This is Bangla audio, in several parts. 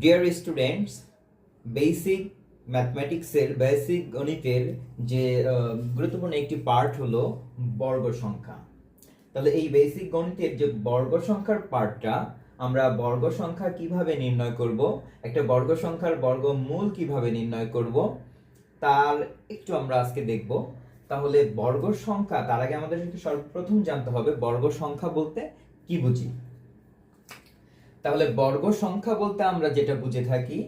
ডিয়ার স্টুডেন্টস বেসিক ম্যাথমেটিক্সের বেসিক গণিতের যে গুরুত্বপূর্ণ একটি পার্ট হলো বর্গ সংখ্যা। তাহলে এই বেসিক গণিতের যে বর্গ সংখ্যার পার্টটা আমরা বর্গ সংখ্যা কীভাবে নির্ণয় করব, একটা বর্গ সংখ্যার বর্গমূল কীভাবে নির্ণয় করব, তার একটু আমরা আজকে দেখব। তাহলে বর্গ সংখ্যা, তার আগে আমাদের সর্বপ্রথম জানতে হবে বর্গ সংখ্যা বলতে কি বুঝি? তাহলে বর্গ সংখ্যা বলতে আমরা যেটা বুঝে থাকি,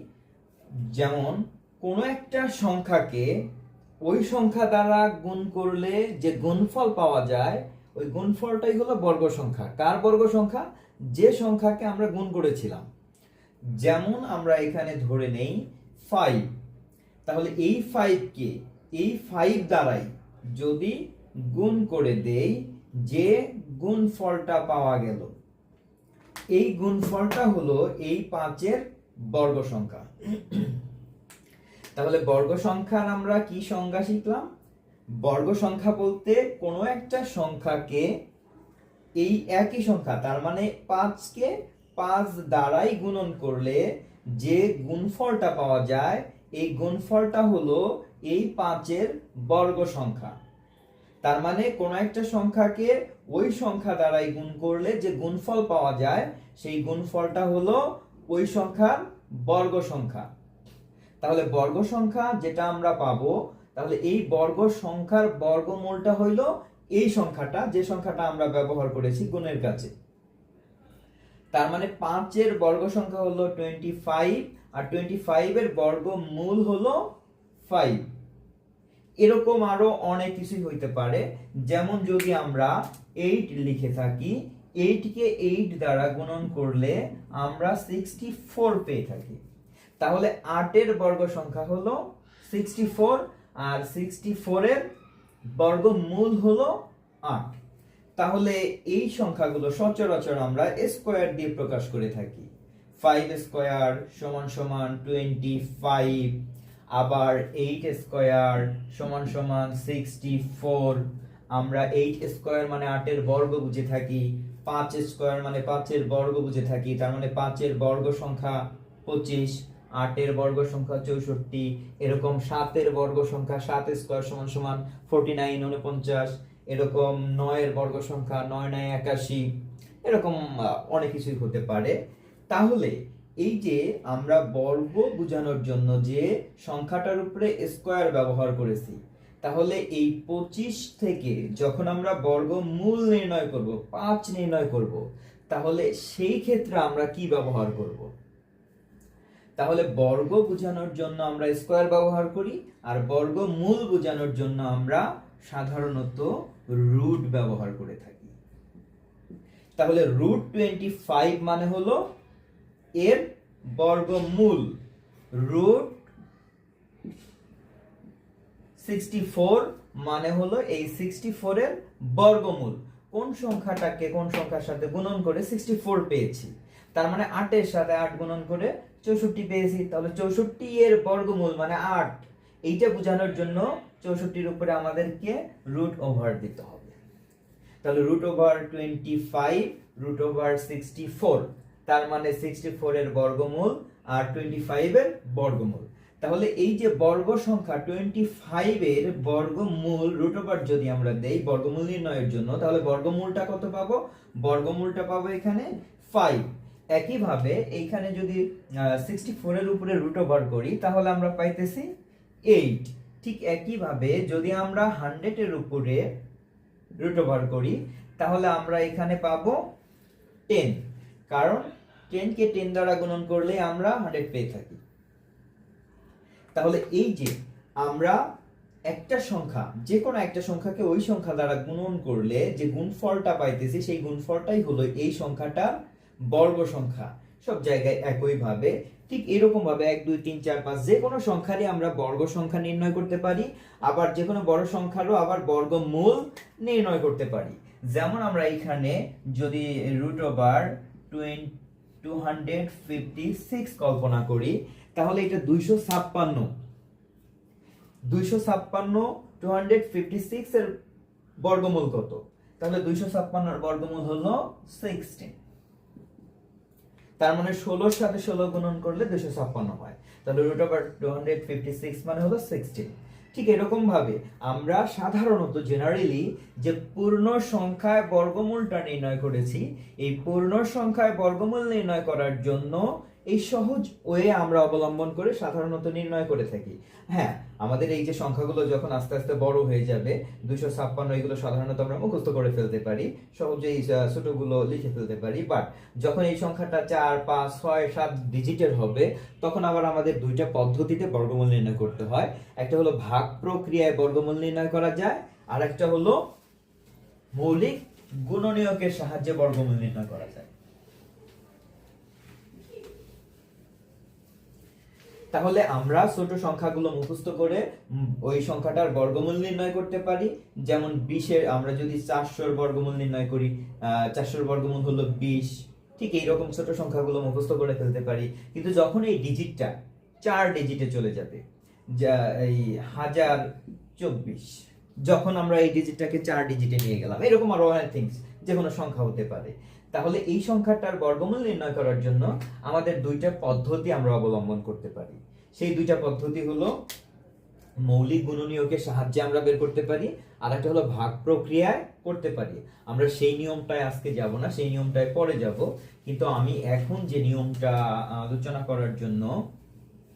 যেমন কোনো একটা সংখ্যাকে ওই সংখ্যা দ্বারা গুণ করলে যে গুণফল পাওয়া যায়, ওই গুণফলটাই হলো বর্গ সংখ্যা। কার বর্গ সংখ্যা? যে সংখ্যাকে আমরা গুণ করেছিলাম। যেমন আমরা এখানে ধরে নেই ফাইভ তাহলে এই ফাইভকে এই ফাইভ দ্বারাই যদি গুণ করে দেই, যে গুণফলটা পাওয়া গেল এই গুণফলটা হলো এই পাঁচের বর্গ সংখ্যা। তাহলে বর্গ সংখ্যার আমরা কি সংজ্ঞা শিখলাম? বর্গ সংখ্যা বলতে কোনো একটা সংখ্যাকে এই একই সংখ্যা, তার মানে পাঁচকে পাঁচ দ্বারাই গুণন করলে যে গুণফলটা পাওয়া যায়, এই গুণফলটা হলো এই পাঁচের বর্গ সংখ্যা। তার মানে কোনো একটা সংখ্যাকে ওই সংখ্যা দ্বারাই গুণ করলে যে গুণফল পাওয়া যায়, সেই গুণফলটা হলো ওই সংখ্যার বর্গ সংখ্যা। তাহলে বর্গ সংখ্যা যেটা আমরা পাবো, তাহলে এই বর্গ সংখ্যার বর্গমূলটা হইল এই সংখ্যাটা, যে সংখ্যাটা আমরা ব্যবহার করেছি গুণের কাছে। তার মানে পাঁচের বর্গ সংখ্যা হলো টোয়েন্টি ফাইভ আর টোয়েন্টি ফাইভ এর বর্গমূল হলো ফাইভ এরকম আরও অনেক কিছুই হইতে পারে। যেমন যদি আমরা এইট লিখে থাকি এইটকে এইট দ্বারা গুণন করলে আমরা সিক্সটি ফোর পেয়ে থাকি। তাহলে আটের বর্গ সংখ্যা হলো সিক্সটি ফোর আর সিক্সটি ফোরের বর্গমূল হলো আট। তাহলে এই সংখ্যাগুলো সচরাচর আমরা স্কোয়ার দিয়ে প্রকাশ করে থাকি। ফাইভ স্কোয়ার সমান সমান টোয়েন্টি ফাইভ আবার এইট স্কোয়ার সমান সমান সিক্সটি ফোর আমরা এইট স্কোয়ার মানে আটের বর্গ বুঝে থাকি, পাঁচ স্কোয়ার মানে পাঁচের বর্গ বুঝে থাকি, তার মানে পাঁচের বর্গ সংখ্যা পঁচিশ, আটের বর্গ সংখ্যা চৌষট্টি, এরকম সাতের বর্গ সংখ্যা সাত স্কোয়ার সমান সমান ফোরটি নাইন উনপঞ্চাশ, এরকম নয়ের বর্গ সংখ্যা নয় নয় একাশি, এরকম অনেক কিছুই হতে পারে। তাহলে এই যে আমরা বর্গ বোঝানোর জন্য যে সংখ্যাটার উপরে স্কোয়ার ব্যবহার করেছি, তাহলে এই পঁচিশ থেকে যখন আমরা বর্গ মূল নির্ণয় করব, পাঁচ নির্ণয় করব, তাহলে সেই ক্ষেত্রে আমরা কি ব্যবহার করব? তাহলে বর্গ বোঝানোর জন্য আমরা স্কোয়ার ব্যবহার করি, আর বর্গ মূল বোঝানোর জন্য আমরা সাধারণত রুট ব্যবহার করে থাকি। তাহলে রুট টোয়েন্টি ফাইভ মানে হলো এর বর্গমূল রুট সিক্সটি ফোর মানে হলো এই সিক্সটি ফোরের বর্গমূল। কোন সংখ্যাটাকে, কোন সংখ্যার সাথে গুণন করে সিক্সটি ফোর পেয়েছি? তার মানে আটের সাথে আট গুণন করে চৌষট্টি পেয়েছি। তাহলে চৌষট্টি এর বর্গমূল মানে আট। এইটা বোঝানোর জন্য চৌষট্টির উপরে আমাদেরকে রুট ওভার দিতে হবে। তাহলে root over twenty five root over sixty four তার মানে সিক্সটি ফোর এর বর্গমূল আর টোয়েন্টি ফাইভ এর বর্গমূল। তাহলে এই যে বর্গ সংখ্যা টোয়েন্টি ফাইভ এর বর্গমূল রুট যদি আমরা দেই বর্গমূল নির্ণয়ের জন্য, তাহলে বর্গমূলটা কত পাবো? বর্গমূলটা পাবো এখানে ফাইভ একইভাবে এইখানে যদি সিক্সটি ফোরের উপরে রুট ওভার করি, তাহলে আমরা পাইতেছি এইট ঠিক একইভাবে যদি আমরা হান্ড্রেডের উপরে রুট ওভার করি, তাহলে আমরা এখানে পাবো টেন কারণ টেনকে টেন দ্বারা গুণন করলে আমরা হান্ড্রেড পেয়ে থাকি। তাহলে এই যে আমরা একটা সংখ্যা, যে কোনো একটা সংখ্যাকে ওই সংখ্যা দ্বারা গুণন করলে যে গুণফলটা পাইতেছি, সেই গুণফলটাই হলো এই সংখ্যাটার বর্গ সংখ্যা। সব জায়গায় একইভাবে, ঠিক এরকম ভাবে এক, দুই, তিন, চার, পাঁচ, যে কোনো সংখ্যারই আমরা বর্গ সংখ্যা নির্ণয় করতে পারি, আবার যে কোনো বড় সংখ্যারও আবার বর্গমূল নির্ণয় করতে পারি। যেমন আমরা এখানে যদি root over two hundred fifty six কল্পনা করি, তাহলে এটা দুইশো ছাপ্পান্ন। দুইশো ছাপ্পান্ন টু হান্ড্রেড ফিফটি সিক্স এর বর্গমূল কত? তাহলে দুইশো ছাপ্পান্নর বর্গমূল হলো সিক্সটিন তার মানে ষোলোর সাথে ষোলো গুণন করলে দুশো ছাপ্পান্ন হয়। তাহলে root over two hundred fifty six মানে হলো সিক্সটিন ঠিক এরকমভাবে আমরা সাধারণত জেনারেলি যে পূর্ণ সংখ্যায় বর্গমূলটা নির্ণয় করেছি, এই পূর্ণ সংখ্যায় বর্গমূল নির্ণয় করার জন্য এই সহজ ওয়ে আমরা অবলম্বন করে সাধারণত নির্ণয় করে থাকি। হ্যাঁ আমাদের এই যে সংখ্যাগুলো যখন আস্তে আস্তে বড় হয়ে যাবে দুশো ছাপ্পান্ন এগুলো সাধারণত আমরা মুখস্থ করে ফেলতে পারি, সহজেই ছোটগুলো লিখে ফেলতে পারি বাট যখন এই সংখ্যাটা চার, পাঁচ, ছয়, সাত ডিজিটের হবে, তখন আবার আমাদের দুইটা পদ্ধতিতে বর্গমূল নির্ণয় করতে হয়। একটা হলো ভাগ প্রক্রিয়ায় বর্গমূল নির্ণয় করা যায় আর একটা হলো মৌলিক গুণনীয়কের সাহায্যে বর্গমূল নির্ণয় করা যায়। তাহলে আমরা ছোট সংখ্যাগুলো মুখস্থ করে ওই সংখ্যাটার বর্গমূল নির্ণয় করতে পারি। যেমন বিশের আমরা যদি চারশোর বর্গমূল নির্ণয় করি চারশোর বর্গমূল হলো বিশ। ঠিক এইরকম ছোট সংখ্যাগুলো মুখস্থ করে ফেলতে পারি। কিন্তু যখন এই ডিজিটটা চার ডিজিটে চলে যাবে, যা, এই হাজার চব্বিশ, যখন আমরা এই ডিজিটটাকে চার ডিজিটে নিয়ে গেলাম, এরকম আরও অনেক থিংস যে কোনো সংখ্যা হতে পারে। তাহলে এই সংখ্যাটার বর্গমূল নির্ণয় করার জন্য আমাদের দুইটা পদ্ধতি আমরা অবলম্বন করতে পারি। সেই দুইটা পদ্ধতি হলো মৌলিক গুণনীয়কের সাহায্যে আমরা বের করতে পারি, আর একটা হলো ভাগ প্রক্রিয়ায় করতে পারি। আমরা সেই নিয়মটায় আজকে যাব না, সেই নিয়মটায় পরে যাব। কিন্তু আমি এখন যে নিয়মটা আলোচনা করার জন্য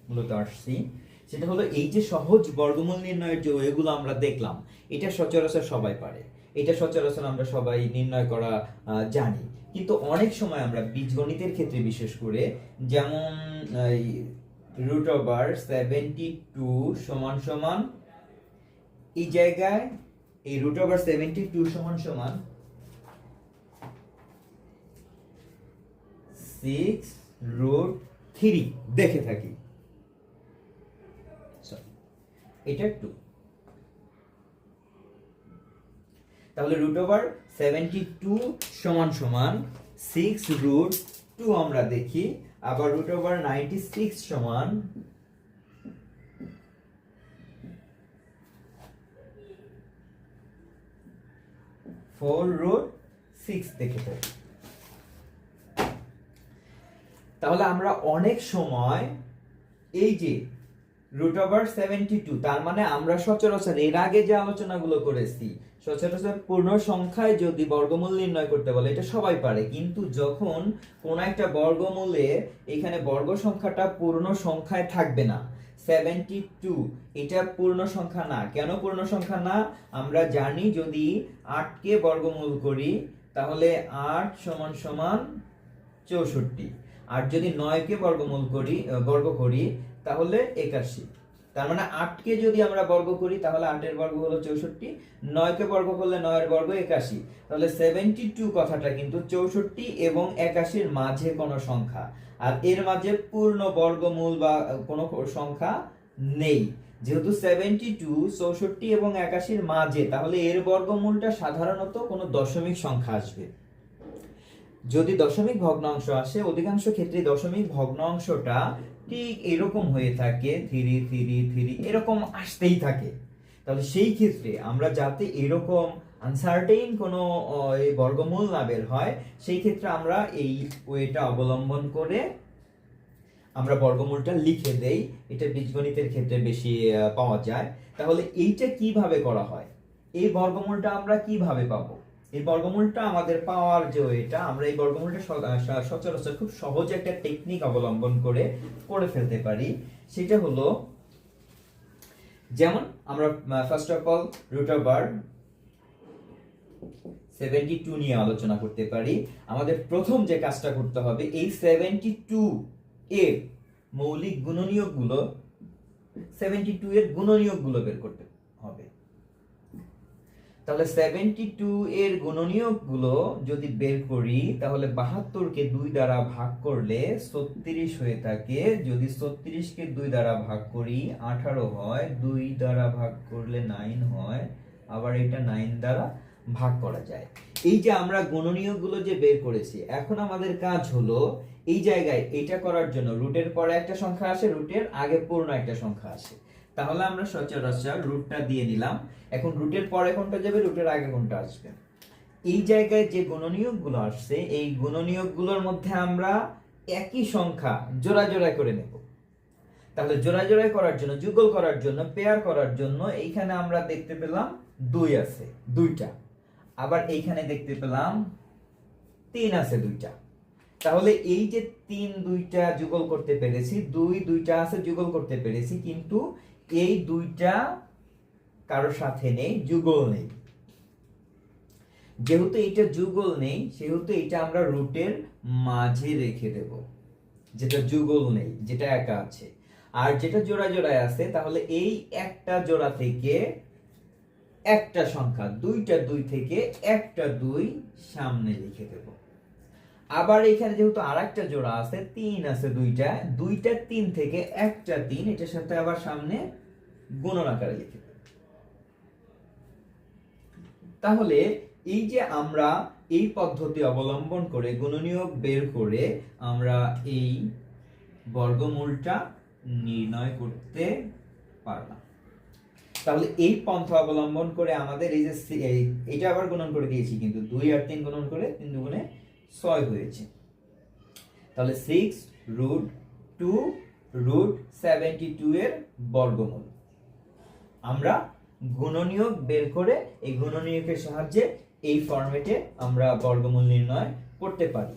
মূলত আসছি, সেটা হলো এই যে সহজ বর্গমূল নির্ণয়ের যে ওয়েগুলো আমরা দেখলাম, এটা সচরাচর সবাই পারে। এটা সচরাচর আমরা সবাই নির্ণয় করা জানি। কিন্তু অনেক সময় আমরা বীজগণিতের ক্ষেত্রে বিশেষ করে যেমন রুট ওভার সেভেন্টি টু সমান সমান, এই জায়গায় এই রুট ওভার সেভেন্টি টু সমান সমান সিক্স রুট থ্রি দেখে থাকি। এটা টু তাহলে রুট ওভার সেভেন্টি টু সমান সমান সিক্স রুট টু আমরা দেখি। আবার রুট ওভার নাইনটি সিক্স সমান ফোর রুট সিক্স দেখে থাকি তাহলে আমরা অনেক সময় এই যে রুট ওভার সেভেন্টি টু তার মানে আমরা সচরাচর, এর আগে যে আলোচনাগুলো করেছি, সচরাচর পূর্ণ সংখ্যায় যদি বর্গমূল নির্ণয় করতে বলে, এটা সবাই পারে। কিন্তু যখন কোন একটা বর্গমূলে এখানে বর্গ সংখ্যাটা পূর্ণ সংখ্যায় থাকবে না সেভেন্টি টু এটা পূর্ণ সংখ্যা না। কেন পূর্ণ সংখ্যা না? আমরা জানি যদি আটকে বর্গমূল করি, তাহলে আট সমান সমান চৌষট্টি। আর যদি নয়কে বর্গমূল করি বর্গ করি তাহলে একাশি। তার মানে আটকে যদি আমরা বর্গ করি, তাহলে আটের বর্গ হলো চৌষট্টি, নয়কে বর্গ করলে নয়ের বর্গ একাশি। তাহলে সেভেন্টি টু কথাটা কিন্তু চৌষট্টি এবং একাশির মাঝে কোনো সংখ্যা। আর এর মাঝে পূর্ণ বর্গমূল বা কোনো সংখ্যা নেই। যেহেতু সেভেন্টি টু চৌষট্টি এবং একাশির মাঝে, তাহলে এর বর্গমূলটা সাধারণত কোনো দশমিক সংখ্যা আসবে। যদি দশমিক ভগ্নাংশ আসে, অধিকাংশ ক্ষেত্রে দশমিক ভগ্নাংশটা ঠিক এরকম হয়ে থাকে থ্রি থ্রি থ্রি এরকম আসতেই থাকে। তাহলে সেই ক্ষেত্রে আমরা যাতে এরকম আনসার্টেইন কোনো বর্গমূল না বের হয়, সেই ক্ষেত্রে আমরা এই ওয়েটা অবলম্বন করে আমরা বর্গমূলটা লিখে দেই। এটা বীজগণিতের ক্ষেত্রে বেশি পাওয়া যায়। তাহলে এইটা কীভাবে করা হয়? এই বর্গমূলটা আমরা কীভাবে পাবো? এই বর্গমূলটা আমাদের পাওয়ার যে এটা আমরা এই বর্গমূলটা সচরাচর খুব সহজ একটা টেকনিক অবলম্বন করে করে ফেলতে পারি। সেটা হলো, যেমন আমরা first of all root over seventy two নিয়ে আলোচনা করতে পারি। আমাদের প্রথম যে কাজটা করতে হবে, এই সেভেন্টি টু এর মৌলিক গুণনীয়কগুলো সেভেন্টি টু এর গুণনীয়কগুলো বের করতে তাহলে সেভেন্টি টু এর গুণনীয়কগুলো যদি বের করি, তাহলে বাহাত্তরকে দুই দ্বারা ভাগ করলে ছত্রিশ হয়ে থাকে। যদি ছত্রিশকে দুই দ্বারা ভাগ করি, আঠারো হয়। দুই দ্বারা ভাগ করলে নাইন হয়। আবার এটা নাইন দ্বারা ভাগ করা যায়। এই যে আমরা গুণনীয়কগুলো যে বের করেছি, এখন আমাদের কাজ হলো এই জায়গায় এটা করার জন্য রুটের পরে একটা সংখ্যা আসে রুটের আগে পূর্ণ একটা সংখ্যা আসে। তাহলে আমরা সচরাচর রুটটা দিয়ে দিলাম। এখন রুটের পরে কোনটা যাবে? রুটের আগে কোনটা আসবে? এই জায়গায় যে গুণনীয়কগুলো আসছে, এই গুণনীয়কগুলোর মধ্যে আমরা একই সংখ্যা জোড়া জোড়া করে নেব। তাহলে জোড়া জোড়া করার জন্য, যুগল করার জন্য পেয়ার করার জন্য এইখানে আমরা দেখতে পেলাম দুই আছে, দুইটা। আবার এইখানে দেখতে পেলাম তিন আছে দুইটা। তাহলে এই যে তিন, দুইটা যুগল করতে পেরেছি, দুই, দুইটা আছে যুগল করতে পেরেছি, কিন্তু এই দুইটা কারোর সাথে নেই, যুগল নেই। যেহেতু এটা যুগল নেই, সেহেতু এটা আমরা রুটের মাঝে রেখে দেব। যেটা যুগল নেই, যেটা একা আছে। আর যেটা জোড়া জোড়ায় আছে, তাহলে এই একটা জোড়া থেকে একটা সংখ্যা, দুইটা দুই থেকে একটা দুই সামনে লিখে দেব। আবার এখানে যেহেতু আর একটা জোড়া আছে, তিন আছে দুইটা দুইটা তিন থেকে একটা তিন, এটার সাথে আবার সামনে গুণন আকারে লিখে তাহলে এই যে আমরা এই পদ্ধতি অবলম্বন করে গুণনীয়ক বের করে আমরা এই বর্গমূলটা নির্ণয় করতে পারলাম। তাহলে এই পন্থা অবলম্বন করে আমাদের এই যে এটা আবার গুণন করে দিয়েছি কিন্তু দুই আর তিন গুণন করে তিন দুগুণে ছয় হয়েছে। তাহলে six root two root seventy two এর বর্গমূল। আমরা গুণনীয়ক বের করে এই গুণনীয়কের সাহায্যে এই ফরম্যাটে আমরা বর্গমূল নির্ণয় করতে পারি।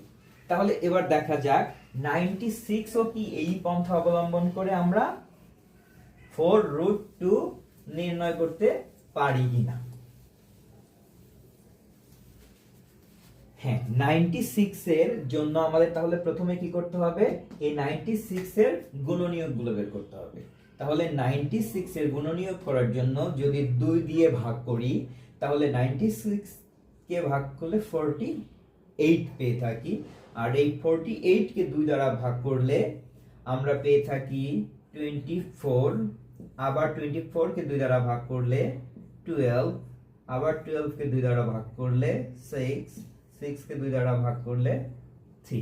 তাহলে এবার দেখা যাক নাইনটি সিক্স ও কি এই পন্থা অবলম্বন করে আমরা ফোর রুট টু নির্ণয় করতে পারি কিনা। হ্যাঁ নাইনটি সিক্স এর জন্য আমাদের তাহলে প্রথমে কি করতে হবে? এই নাইনটি সিক্স এর গুণনীয়কগুলো বের করতে হবে। তাহলে নাইনটি সিক্স এর গুণনীয়ক করার জন্য যদি দুই দিয়ে ভাগ করি, তাহলে নাইনটি সিক্স কে ভাগ করলে ফোরটি এইট পেয়ে থাকি। আর এই ফোরটি এইট কে দুই দ্বারা ভাগ করলে আমরা পেয়ে থাকি টোয়েন্টি ফোর আবার টোয়েন্টি ফোর কে দুই দ্বারা ভাগ করলে টুয়েলভ আবার টুয়েলভ কে দুই দ্বারা ভাগ করলে সিক্স সিক্স কে দুই দ্বারা ভাগ করলে থ্রি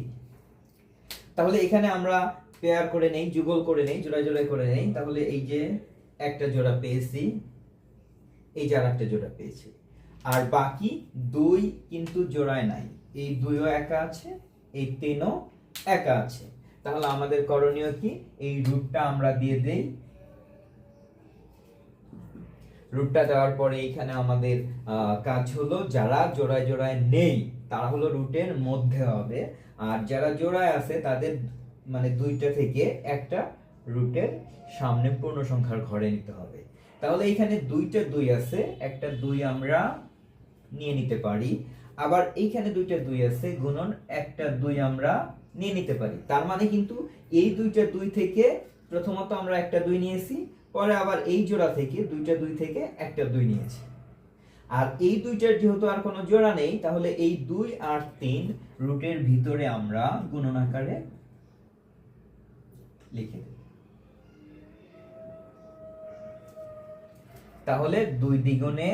তাহলে এখানে আমরা পেয়ার করে নেই, যুগল করে নেই জোড়া জোড়া করে নেই। তাহলে এই যে একটা জোড়া পেয়েছি, এই যে একটা জোড়া পেয়েছি। আর বাকি দুই কিন্তু জোড়ায় নাই। এই দুইও একা আছে, এই তিনও একা আছে। তাহলে আমাদের করণীয় কি? এই রুটটা আমরা দিয়ে দেই। রুটটা দেওয়ার পরে এইখানে আমাদের কাজ হলো যারা জোড়ায় জোড়ায় নেই তারা হলো রুটের মধ্যে হবে। আর যারা জোড়ায় আছে, তাদের মানে দুইটা থেকে একটা রুটের সামনে পূর্ণ সংখ্যার ঘরে নিতে হবে। তাহলে এইখানে দুইটা দুই আছে, একটা দুই আমরা নিয়ে নিতে পারি। আবার এইখানে দুইটা দুই আছে, গুণন একটা দুই আমরা নিয়ে নিতে পারি। তার মানে কিন্তু এই দুইটা দুই থেকে প্রথমত আমরা একটা দুই নিয়েছি, পরে আবার এই জোড়া থেকে দুইটা দুই থেকে একটা দুই নিয়েছি। আর এই দুইটার যেহেতু আর কোনো জোড়া নেই, তাহলে এই দুই আর তিন রুটের ভিতরে আমরা গুণন আকারে লিখে তাহলে দুই দ্বিগুণে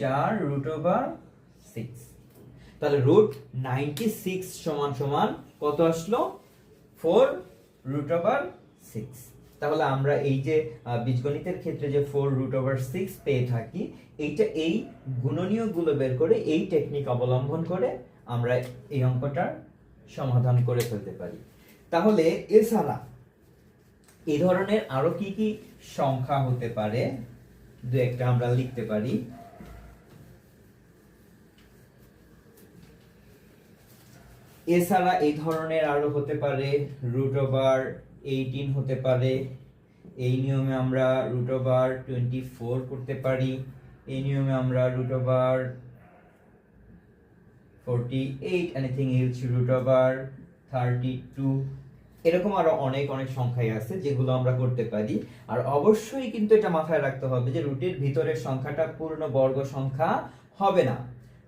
চার রুট ওভার সিক্স। তাহলে রুট নাইনটি সিক্স সমান সমান কত আসলো? Four root over six. তাহলে আমরা এই যে বীজগণিতের ক্ষেত্রে যে ফোর রুট ওভার সিক্স পেয়ে থাকি, এইটা এই গুণনীয়গুলো বের করে এই টেকনিক অবলম্বন করে আমরা এই অঙ্কটার সমাধান করে ফেলতে পারি। তাহলে এছাড়া এই ধরনের আরও কি কি সংখ্যা হতে পারে? দু একটা আমরা লিখতে পারি। এছাড়া এই ধরনের আরও হতে পারে রুট ওভার এইটিন হতে পারে। এই নিয়মে আমরা রুট ওভার টোয়েন্টি ফোর করতে পারি। এই নিয়মে আমরা root over forty eight anything else root over thirty two এরকম আরও অনেক অনেক সংখ্যাই আছে যেগুলো আমরা করতে পারি। আর অবশ্যই কিন্তু এটা মাথায় রাখতে হবে যে রুটের ভিতরের সংখ্যাটা পূর্ণ বর্গ সংখ্যা হবে না।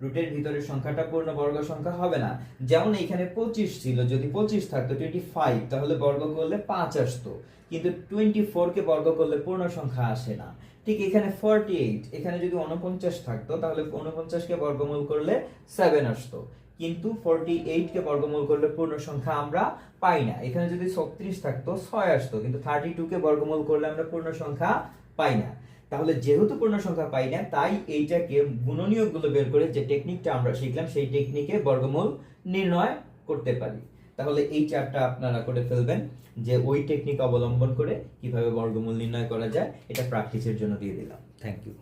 রুটের ভিতরের সংখ্যাটা পূর্ণ বর্গ সংখ্যা হবে না। যেমন এখানে পঁচিশ ছিল, যদি পঁচিশ থাকতো টোয়েন্টি ফাইভ তাহলে বর্গ করলে পাঁচ আসতো। কিন্তু টোয়েন্টি ফোরকে বর্গ করলে পূর্ণ সংখ্যা আসে না। ঠিক এখানে ফর্টি এইট এখানে যদি উনপঞ্চাশ থাকতো, তাহলে উনপঞ্চাশ কে বর্গমূল করলে সেভেন আসতো। কিন্তু ফর্টি এইটকে বর্গমূল করলে পূর্ণ সংখ্যা আমরা পাই না। এখানে যদি ছত্রিশ থাকতো, ছয় আসতো, কিন্তু থার্টি টুকে বর্গমূল করলে আমরা পূর্ণ সংখ্যা পাই না। তাহলে যেহেতু পূর্ণ সংখ্যা পাই না, তাই এইটাকে গুণনীয়কগুলো বের করে যে টেকনিকটা আমরা শিখলাম, সেই টেকনিকে বর্গমূল নির্ণয় করতে পারি। তাহলে এই চারটা আপনারা করে ফেলবেন যে ওই টেকনিক অবলম্বন করে কীভাবে বর্গমূল নির্ণয় করা যায়, এটা প্র্যাকটিসের জন্য দিয়ে দিলাম। Thank you